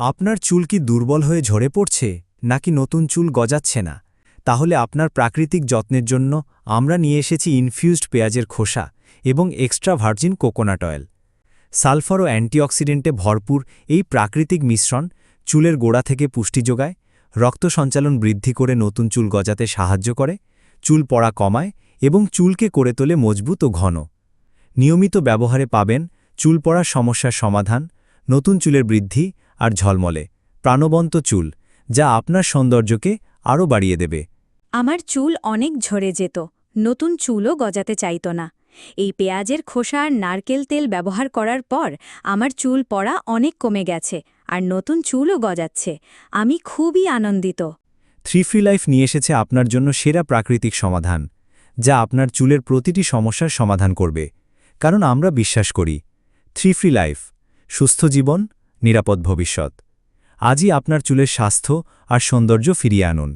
আপনার চুল কি দুর্বল হয়ে ঝরে পড়ছে, নাকি নতুন চুল গজাচ্ছে না? তাহলে আপনার প্রাকৃতিক যত্নের জন্য আমরা নিয়ে এসেছি ইনফিউজড পেঁয়াজের খোসা এবং extra virgin coconut oil sulphur ও অ্যান্টিঅক্সিডেন্টে ভরপুর এই প্রাকৃতিক মিশ্রণ চুলের গোড়া থেকে পুষ্টি যোগায়, রক্ত সঞ্চালন বৃদ্ধি করে নতুন চুল গজাতে সাহায্য করে, চুল পড়া কমায় এবং চুলকে করে তোলে মজবুত ও ঘন। নিয়মিত ব্যবহারে পাবেন চুল পড়ার সমস্যার সমাধান, নতুন চুলের বৃদ্ধি আর ঝলমলে। প্রাণবন্ত চুল যা আপনার সৌন্দর্যকে আরও বাড়িয়ে দেবে। আমার চুল অনেক ঝরে যেত নতুন চুলও গজাতে চাইত না। এই পেঁয়াজের খোসা আর নারকেল তেল ব্যবহার করার পর আমার চুল পড়া অনেক কমে গেছে আর নতুন চুলও গজাচ্ছে। আমি খুবই আনন্দিত। থ্রি ফ্রি লাইফ নিয়ে এসেছে আপনার জন্য সেরা প্রাকৃতিক সমাধান যা আপনার চুলের প্রতিটি সমস্যার সমাধান করবে। কারণ আমরা বিশ্বাস করি থ্রি ফ্রি লাইফ সুস্থ জীবন নিরাপদ ভবিষ্যৎ। আজই আপনার চুলের স্বাস্থ্য আর সৌন্দর্য ফিরিয়ে আনুন।